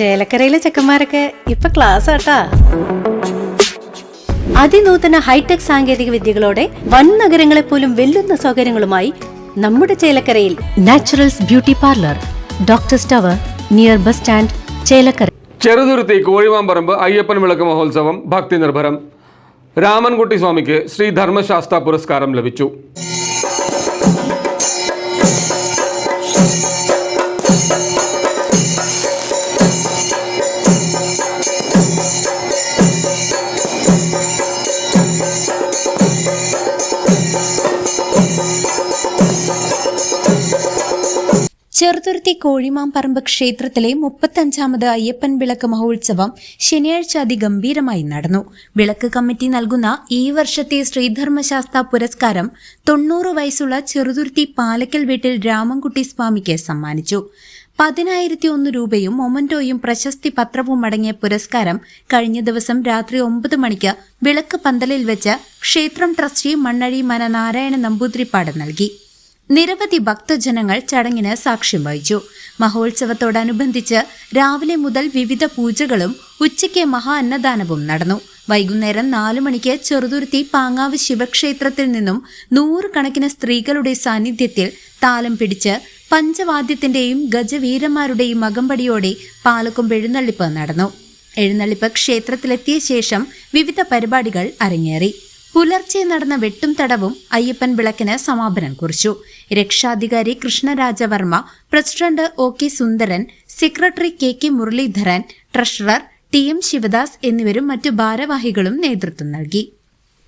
ചേലക്കരയിലെ ചെക്കന്മാരൊക്കെ ഇപ്പൊ ക്ലാസ് ആട്ടാ. അതിനൂതന ഹൈടെക് സാങ്കേതിക വിദ്യകളോടെ വൻ നഗരങ്ങളെ പോലും വെല്ലുന്ന സൗകര്യങ്ങളുമായി നമ്മുടെ ചേലക്കരയിൽ Naturals beauty parlour doctor സ്റ്റവർ near bus stand Chelakkara. Cheruthuruthy Kozhimamparamba Ayyappan വിളക്ക് മഹോത്സവം ഭക്തി നിർഭരം. രാമൻകുട്ടി സ്വാമിക്ക് ശ്രീ ധർമ്മശാസ്ത്ര പുരസ്കാരം ലഭിച്ചു. ചെറുതുരുത്തി കോഴിമാമ്പറമ്പ് ക്ഷേത്രത്തിലെ മുപ്പത്തഞ്ചാമത് അയ്യപ്പൻ വിളക്ക് മഹോത്സവം ശനിയാഴ്ച അതിഗംഭീരമായി നടന്നു. വിളക്ക് കമ്മിറ്റി നൽകുന്ന ഈ വർഷത്തെ ശ്രീധർമ്മശാസ്ത്ര പുരസ്കാരം തൊണ്ണൂറ് വയസ്സുള്ള ചെറുതുരുത്തി പാലക്കൽ വീട്ടിൽ രാമൻകുട്ടി സ്വാമിക്ക് സമ്മാനിച്ചു. പതിനായിരത്തി ഒന്ന് രൂപയും മൊമന്റോയും പ്രശസ്തി പത്രവും അടങ്ങിയ പുരസ്കാരം കഴിഞ്ഞ ദിവസം രാത്രി ഒമ്പത് മണിക്ക് വിളക്ക് പന്തലിൽ വെച്ച് ക്ഷേത്രം ട്രസ്റ്റി മണ്ണഴി മനനാരായണ നമ്പൂതിരിപ്പാട് നൽകി. നിരവധി ഭക്തജനങ്ങൾ ചടങ്ങിന് സാക്ഷ്യം വഹിച്ചു. മഹോത്സവത്തോടനുബന്ധിച്ച് രാവിലെ മുതൽ വിവിധ പൂജകളും ഉച്ചയ്ക്ക് മഹാ അന്നദാനവും നടന്നു. വൈകുന്നേരം നാലു മണിക്ക് ചെറുതുരുത്തി പാങ്ങാവ് ശിവക്ഷേത്രത്തിൽ നിന്നും നൂറുകണക്കിന് സ്ത്രീകളുടെ സാന്നിധ്യത്തിൽ താലം പിടിച്ച് പഞ്ചവാദ്യത്തിന്റെയും ഗജവീരന്മാരുടെയും അകമ്പടിയോടെ പാലക്കൊമ്പ് എഴുന്നള്ളിപ്പ് നടന്നു. എഴുന്നള്ളിപ്പ് ക്ഷേത്രത്തിലെത്തിയ ശേഷം വിവിധ പരിപാടികൾ അരങ്ങേറി. പുലർച്ചെ നടന്ന വെട്ടും തടവും അയ്യപ്പൻ വിളക്കിന് സമാപനം കുറിച്ചു. രക്ഷാധികാരി Krishnarajavarma president O K Sundaran secretary K K Muraleedharan treasurer T M Sivadas എന്നിവരും മറ്റു ഭാരവാഹികളും നേതൃത്വം നൽകി.